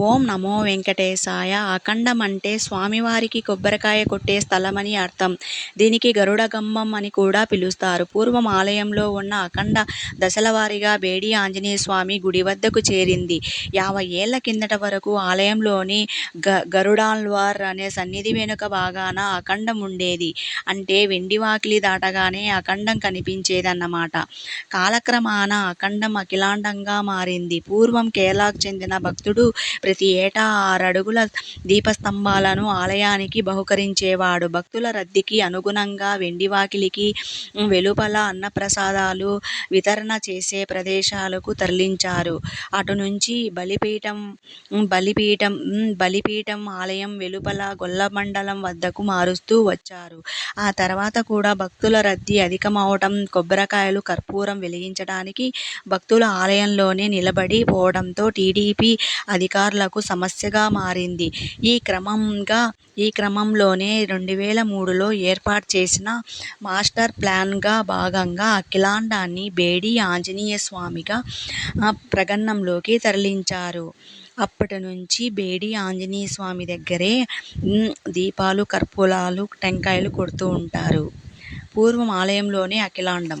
ఓం నమో వెంకటేశాయ. అఖండం అంటే స్వామివారికి కొబ్బరికాయ కొట్టే స్థలమని అర్థం. దీనికి గరుడ అని కూడా పిలుస్తారు. పూర్వం ఆలయంలో ఉన్న అఖండ దశలవారీగా బేడి ఆంజనేయ స్వామి గుడి వద్దకు చేరింది. యాభై ఏళ్ళ కిందట వరకు ఆలయంలోని గ గరుడాల్వార్ అనే సన్నిధి వెనుక భాగాన అఖండం ఉండేది అంటే వెండి వాకిలి దాటగానే అఖండం కనిపించేదన్నమాట. కాలక్రమాన అఖండం అఖిలాండంగా మారింది. పూర్వం కేరళకు చెందిన భక్తుడు ప్రతి ఏటా ఆరడుగుల దీపస్తంభాలను ఆలయానికి బహుకరించేవాడు. భక్తుల రద్దీకి అనుగుణంగా వెండి వాకిలికి వెలుపల అన్నప్రసాదాలు వితరణ చేసే ప్రదేశాలకు తరలించారు. అటు నుంచి బలిపీఠం బలిపీఠం బలిపీఠం ఆలయం వెలుపల గొల్లమండలం వద్దకు మారుస్తూ వచ్చారు. ఆ తర్వాత కూడా భక్తుల రద్దీ అధికమవటం కొబ్బరికాయలు కర్పూరం వెలిగించడానికి భక్తుల ఆలయంలోనే నిలబడి పోవడంతో టీడీపీ అధిక అధికారులకు సమస్యగా మారింది. ఈ క్రమంగా ఈ క్రమంలోనే రెండు వేల మూడులో ఏర్పాటు చేసిన మాస్టర్ ప్లాన్గా భాగంగా అఖిలాండాన్ని బేడి ఆంజనేయ స్వామిగా ప్రగణంలోకి తరలించారు. అప్పటి నుంచి బేడి ఆంజనేయ స్వామి దగ్గరే దీపాలు కర్పూరాలు టెంకాయలు కొడుతూ ఉంటారు. పూర్వం ఆలయంలోనే అఖిలాండం.